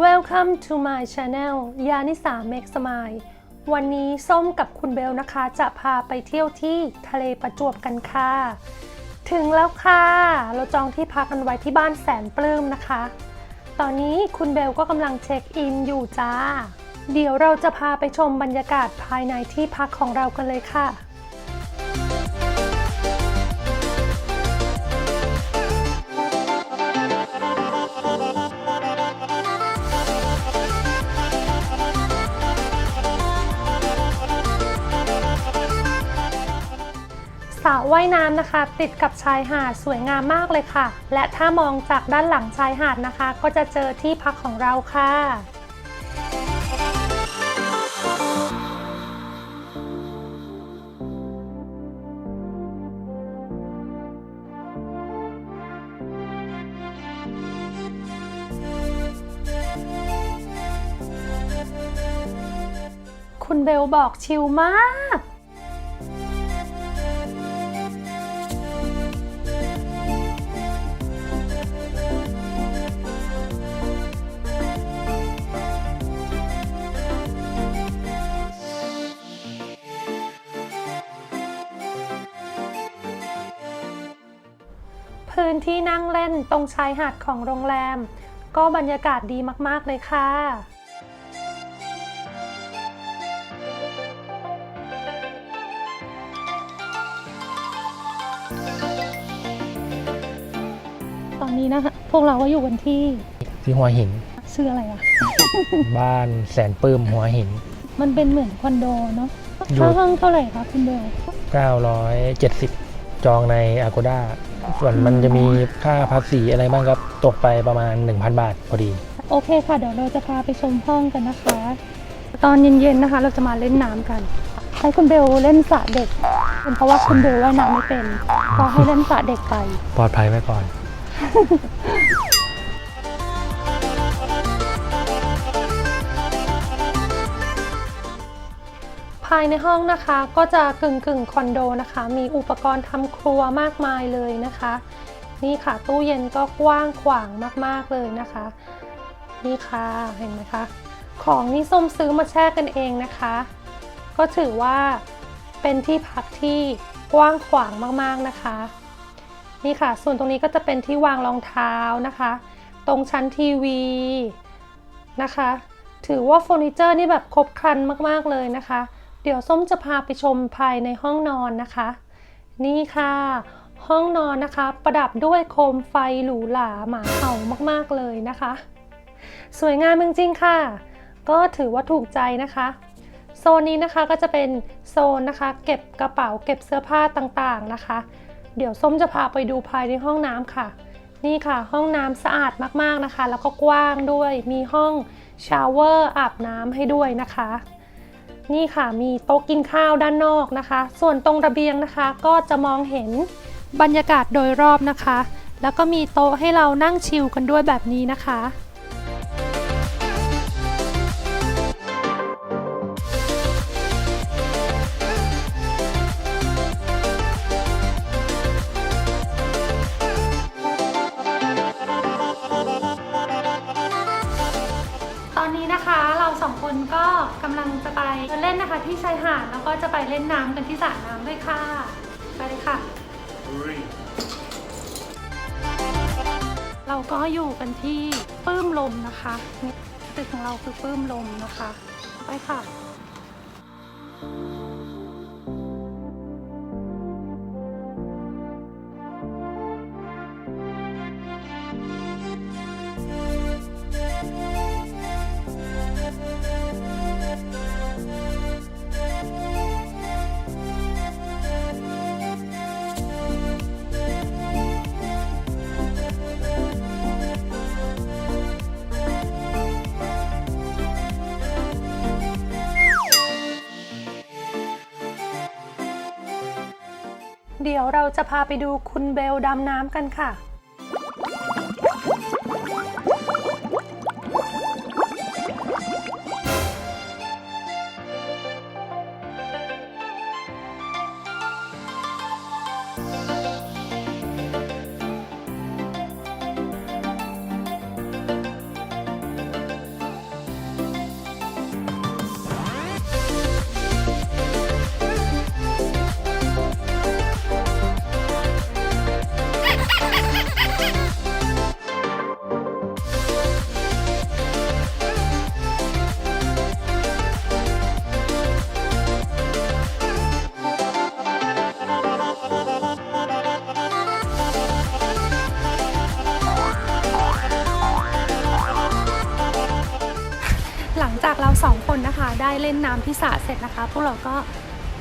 Welcome to my channel ยานิสา Make Smile วันนี้ส้มกับคุณเบลนะคะ จะพาไปเที่ยวที่ทะเลประจวบกันค่ะ ถึงแล้วค่ะ เราจองที่พักกันไว้ที่บ้านแสนปลื้มนะคะ ตอนนี้คุณเบลก็กำลังเช็คอินอยู่จ้า เดี๋ยวเราจะพาไปชมบรรยากาศภายในที่พักของเรากันเลยค่ะ ระว่ายน้ำนะคะ ติดกับชายหาดสวยงามมากเลยค่ะ และถ้ามองจากด้านหลังชายหาดนะคะ ก็จะเจอที่พักของเราค่ะคุณเบลบอกชิลมาก ที่นั่งเล่นตรงชายหาดของโรงแรม ก็บรรยากาศดีมาก ๆ เลยค่ะตอนนี้นะคะพวกเราก็อยู่กันที่ที่หัวหิน ชื่ออะไรอะ บ้านแสนปลื้มหัวหิน มันเป็นเหมือนคอนโดเนาะอยู่ ค่าห้องเท่าไหร่คะคุณเบล970 จองใน Agoda ส่วนมันจะมีค่าภาษีอะไรบ้างก็ตกไปประมาณ 1,000 บาทพอดี โอเคค่ะ เดี๋ยวเราจะพาไปชมห้องกันนะคะ ตอนเย็นๆนะคะ เราจะมาเล่นน้ำกัน ให้คุณเบลเล่นสระเด็กเป็นเพราะว่าคุณเบลว่ายน้ำไม่เป็น ก็ให้เล่นสระเด็กไป ปลอดภัยไว้ก่อนายในห้องนะคะ ก็จะกึ่งกึ่งคอนโดนะคะ มีอุปกรณ์ทำครัวมากมายเลยนะคะ นี่ค่ะตู้เย็นก็กว้างขวางมากๆเลยนะคะ นี่ค่ะเห็นไหมคะ ของนี่ส้มซื้อมาแช่กันเองนะคะ ก็ถือว่าเป็นที่พักที่กว้างขวางมากๆนะคะ นี่ค่ะ ส่วนตรงนี้ก็จะเป็นที่วางรองเท้านะคะ ตรงชั้นทีวีนะคะ ถือว่าเฟอร์นิเจอร์นี่แบบครบครันมากๆเลยนะคะ เดี๋ยวส้มจะพาไปชมภายในห้องนอนนะคะ นี่ค่ะ ห้องนอนนะคะ ประดับด้วยโคมไฟหรูหราหมาเห่ามากๆเลยนะคะ สวยงามจริงๆค่ะ ก็ถือว่าถูกใจนะคะโซนนี้นะคะก็จะเป็นโซนนะคะ เก็บกระเป๋าเก็บเสื้อผ้าต่างๆนะคะ เดี๋ยวส้มจะพาไปดูภายในห้องน้ำค่ะ นี่ค่ะ ห้องน้ำสะอาดมากๆนะคะ แล้วก็กว้างด้วยมีห้องชาวเวอร์อาบน้ำให้ด้วยนะคะ นี่ค่ะมีโต๊ะกินข้าวด้านนอกนะคะ ส่วนตรงระเบียงนะคะ ก็จะมองเห็นบรรยากาศโดยรอบนะคะ แล้วก็มีโต๊ะให้เรานั่งชิลกันด้วยแบบนี้นะคะ นนี้นะคะเราสองคนก็กำลังจะไปเล่นนะคะที่ชายหาดแล้วก็จะไปเล่นน้ำกันที่สระน้ำด้วยค่ะไปเลยค่ะ เราก็อยู่กันที่ปื้มลมนะคะนี่ตึกของเราคือปื้มลมนะคะ ไปค่ะ เราจะพาไปดูคุณเบลดำน้ำกันค่ะ เล่นน้ำที่สระเสร็จนะคะ พวกเราก็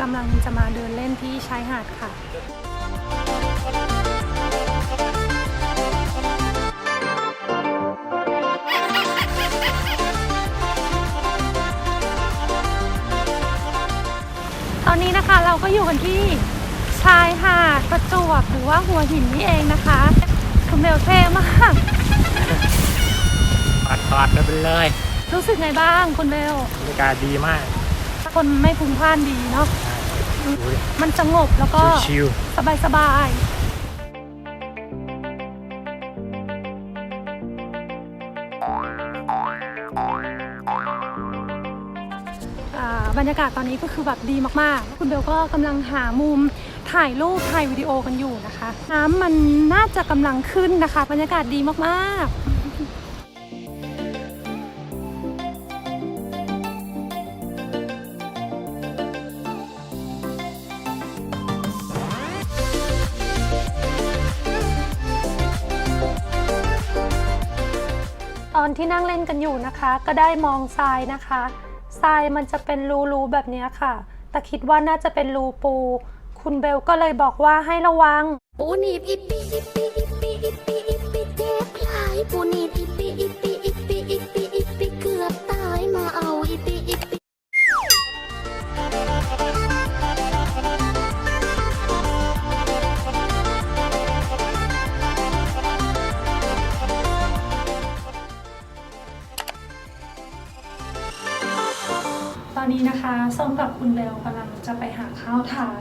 กำลังจะมาเดินเล่นที่ชายหาดค่ะตอนนี้นะคะเราก็อยู่กันที่ชายหาดประจวบหรือว่าหัวหินนี่เองนะคะคุณเบลเท่มาก ปัดปัดไปเลย รู้สึกไงบ้างคุณเบลบรรยากาศดีมาก คนไม่พลุงพล่านดีเนาะดูดิมันสงบแล้วก็ชิวสบายสบายอ่าบรรยากาศตอนนี้ก็คือแบบดีมากๆ คุณเบลก็กำลังหามุมถ่ายรูปถ่ายวิดีโอกันอยู่นะคะ น้ำมันน่าจะกำลังขึ้นนะคะ บรรยากาศดีมากๆ คนที่นั่งเล่นกันอยู่นะคะ ก็ได้มองทรายนะคะทรายมันจะเป็นรูๆแบบนี้ค่ะ แต่คิดว่าน่าจะเป็นรูปู คุณเบลก็เลยบอกว่าให้ระวัง ปูนีบอิปปีอิปปีอิปปีอิปปีอิปปีเจ็บหลายปูนีบ นี้นะคะสำหรับคุณเบลกำลังจะไปหาข้าวทาน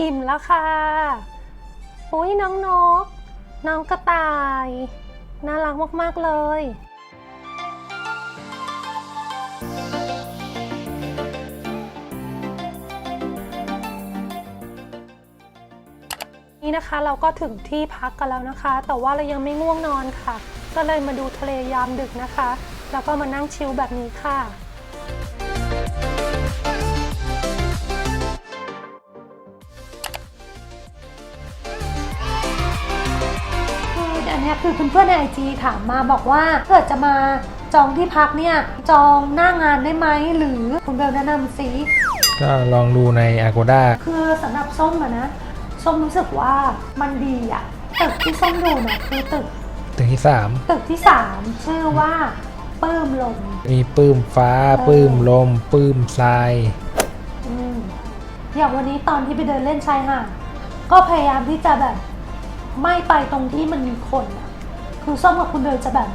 อิ่มแล้วค่ะอุ้ยน้องนก น้องกระต่าย น่ารักมาก ๆ เลย นี่นะคะเราก็ถึงที่พักกันแล้วนะคะ แต่ว่าเรายังไม่ง่วงนอนค่ะ ก็เลยมาดูทะเลยามดึกนะคะ แล้วก็มานั่งชิลแบบนี้ค่ะ เนี้ยคือเพื่อนๆในไอจีถามมาบอกว่าเกิดจะมาจองที่พักเนี่ยจองหน้างานได้ไหมหรือคุณเบลแนะนำซิก็ลองดูใน Agoda คือสำหรับส้มอะนะส้มรู้สึกว่ามันดีอะตึกที่ส้มดูเนี่ยคือตึกตึกที่ตึกที่3ชื่อว่าปื้มลม3มีปื้มฟ้าเออปื้มลม ปื้มทรายอืมอย่างวันนี้ตอนที่ไปเดินเล่นชายหาดก็พยายามที่จะแบบ ไม่ไปตรงที่มันมีคนอะคือส้มกับคุณเดินจะแบบ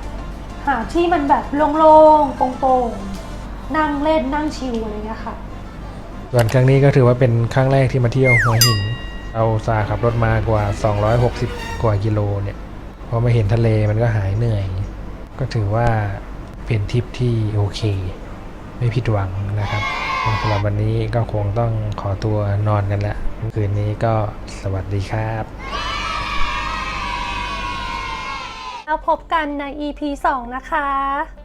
หาที่มันแบบโล่งๆโปร่งๆนั่งเล่นนั่งชิลอะไรเงี้ยค่ะ ส่วนครั้งนี้ก็ถือว่าเป็นครั้งแรกที่มาเที่ยวหัวหินเราอุตสาขับรถมากว่า 260 กว่ากิโลเนี่ยพอมาเห็นทะเลมันก็หายเหนื่อย ก็ถือว่าเป็นทริปที่โอเค ไม่ผิดหวังนะครับสำหรับวันนี้ก็คงต้องขอตัวนอนกันละคืนนี้ก็สวัสดีครับ พบกันใน EP 2 นะคะ